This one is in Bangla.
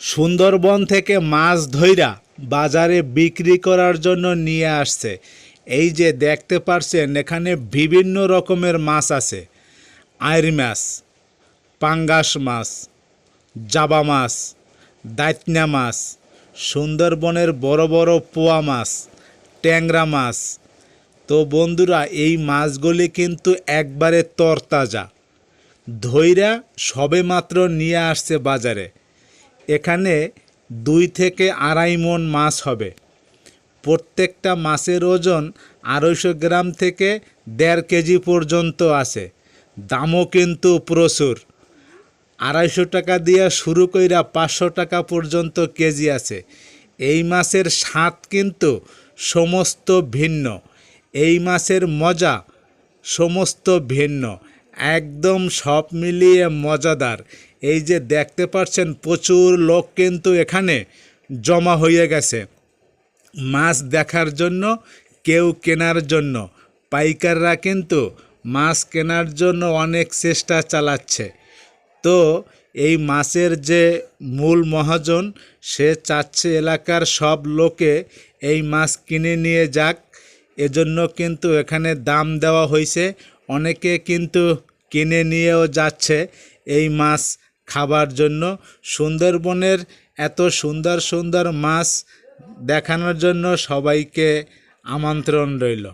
সুন্দরবন থেকে মাছ ধইরা বাজারে বিক্রি করার জন্য নিয়ে আসছে। এই যে দেখতে পারছেন, এখানে বিভিন্ন রকমের মাছ আছে। আইর মাছ, পাঙ্গাস মাছ, জাবা মাছ দাইতনা মাছ, সুন্দরবনের বড় বড় পোয়া মাছ, ট্যাংরা মাছ। তো বন্ধুরা, এই মাছগুলি কিন্তু একবারে তরতাজা। ধৈরা সবে মাত্র নিয়ে আসছে বাজারে। এখানে দুই থেকে আড়াই মন মাছ হবে। প্রত্যেকটা মাছের ওজন আড়াইশো গ্রাম থেকে দেড় কেজি পর্যন্ত আছে। দামও কিন্তু প্রচুর। আড়াইশো টাকা দিয়ে শুরু কইরা পাঁচশো টাকা পর্যন্ত কেজি আছে। এই মাছের স্বাদ কিন্তু সমস্ত ভিন্ন। এই মাছের মজা সমস্ত ভিন্ন। একদম সব মিলিয়ে মজাদার। এই যে দেখতে পাচ্ছেন, প্রচুর লোক কিন্তু এখানে জমা হয়ে গেছে। মাছ দেখার জন্য, কেউ কেনার জন্য। পাইকাররা কিন্তু মাছ কেনার জন্য অনেক চেষ্টা চালাচ্ছে। তো এই মাছের যে মূল মহাজন, সে চাচ্ছে এলাকার সব লোকে এই মাছ কিনে নিয়ে যাক। এজন্য কিন্তু এখানে দাম দেওয়া হয়েছে। অনেকে কিন্তু কিনে নিয়েও যাচ্ছে এই মাছ খাবার জন্য। সুন্দরবনের এত সুন্দর সুন্দর মাছ দেখানোর জন্য সবাইকে আমন্ত্রণ রইল।